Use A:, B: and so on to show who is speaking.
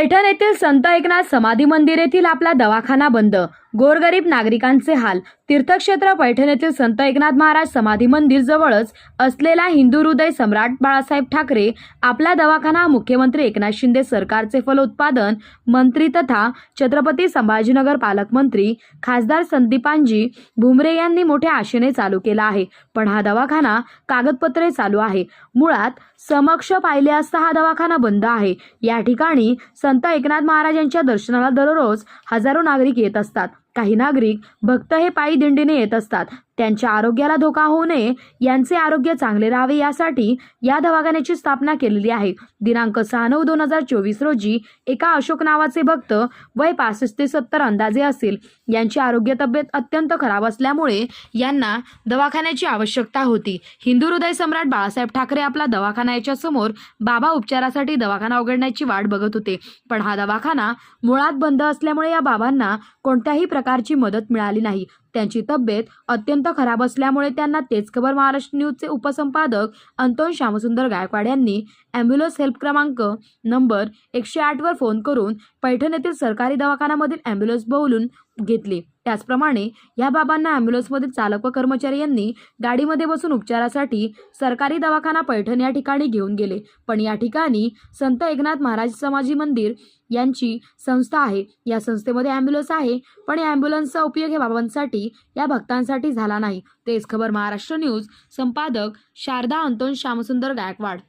A: पैठण येथील संत एकनाथ समाधी मंदिर येथील आपला दवाखाना बंद गोरगरीब नागरिकांचे हाल. तीर्थक्षेत्र पैठण येथील संत एकनाथ महाराज समाधी मंदिर जवळच असलेला हिंदू हृदय सम्राट बाळासाहेब ठाकरे आपला दवाखाना मुख्यमंत्री एकनाथ शिंदे सरकारचे फलोत्पादन मंत्री तथा छत्रपती संभाजीनगर पालकमंत्री खासदार संदीपांजी भुमरे यांनी मोठ्या आशेने चालू केला आहे. पण हा दवाखाना कागदपत्रे चालू आहे. मुळात समक्ष पाहिले असता हा दवाखाना बंद आहे. या ठिकाणी संत एकनाथ महाराजांच्या दर्शनाला दररोज हजारो नागरिक येत असतात. काही नागरिक भक्त हे पायी दिंडीने येत असतात. त्यांच्या आरोग्याला धोका होऊ नये यांचे आरोग्य चांगले राहावे यासाठी या दवाखान्याची स्थापना केलेली आहे. दिनांक सहा नऊ दोन हजार चोवीस रोजी एका अशोक नावाचे भक्त वय पासष्ट ते सत्तर अंदाजे असेल यांची आरोग्य तब्येत अत्यंत खराब असल्यामुळे यांना दवाखान्याची आवश्यकता होती. हिंदू हृदय सम्राट बाळासाहेब ठाकरे आपला दवाखाना याच्या समोर बाबा उपचारासाठी दवाखाना उघडण्याची वाट बघत होते. पण हा दवाखाना मुळात बंद असल्यामुळे या बाबांना कोणत्याही प्रकारची मदत मिळाली नाही. त्यांची तब्येत अत्यंत खराब असल्यामुळे त्यांना तेजखबर महाराष्ट्र न्यूजचे उपसंपादक अंतोन श्यामसुंदर गायकवाड यांनी ॲम्ब्युलन्स हेल्प क्रमांक नंबर एकशे आठवर फोन करून पैठण येथील सरकारी दवाखान्यामधील ॲम्ब्युलन्स बोलून घेतली. त्याचप्रमाणे या बाबांना अँब्युलन्समधील चालक व कर्मचारी यांनी गाडीमध्ये बसून उपचारासाठी सरकारी दवाखाना पैठण या ठिकाणी घेऊन गेले. पण या ठिकाणी संत एकनाथ महाराज समाजी मंदिर यांची संस्था आहे. या संस्थेमध्ये ॲम्ब्युलन्स आहे पण या ॲम्ब्युलन्सचा उपयोग हे बाबांसाठी या भक्तांसाठी झाला नाही. तेच खबर महाराष्ट्र न्यूज संपादक शारदा अंतोन श्यामसुंदर गायकवाड.